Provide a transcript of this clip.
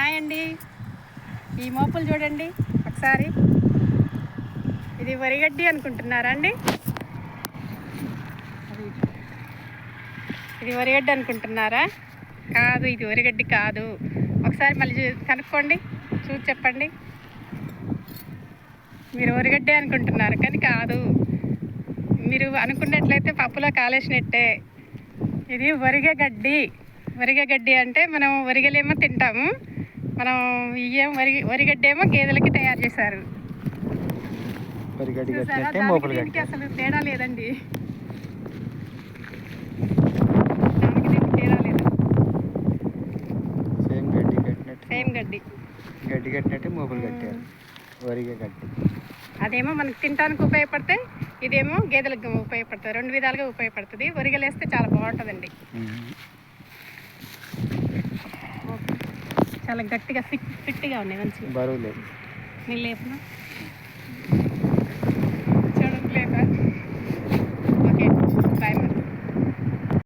Hi అండి ఈ మోపులు చూడండి. ఒకసారి. ఇది వరిగడ్డి అనుకుంటున్నారా అండి? ఇది వరిగడ్డి అనుకుంటున్నారా? కాదు ఇది వరిగడ్డి కాదు. ఒకసారి మళ్ళీ చూ- కనుక్కోండి. చూసి చెప్పండి. మీరు వరిగడ్డే అనుకుంటున్నారు కానీ కాదు. మీరు అనుకున్నట్లయితే పప్పులో కాలేసినట్టే ఇది వరిగ గడ్డి వరిగ గడ్డి అంటే మనం వరిగలేమో తింటాము. మనం ఇయ్యం వరి వరిగడ్డి ఏమో గేదెలకి తయారు చేశారు. అసలు తేడా లేదండి. సేమ్ గడ్డి గడ్డి. కట్టినట్టే మోపులు కట్టారు. వరిగా గడ్డి. అదేమో మనకు తినడానికి ఉపయోగపడతాయి ఇదేమో గేదెలకు ఉపయోగపడుతుంది. రెండు విధాలుగా ఉపయోగపడుతుంది. వరిగలేస్తే చాలా బాగుంటుందండి. చాలా గట్టిగా ఫిట్ ఫిట్గా ఉన్నాయి మంచిగా. బరువు లేదు నేను లేపునా?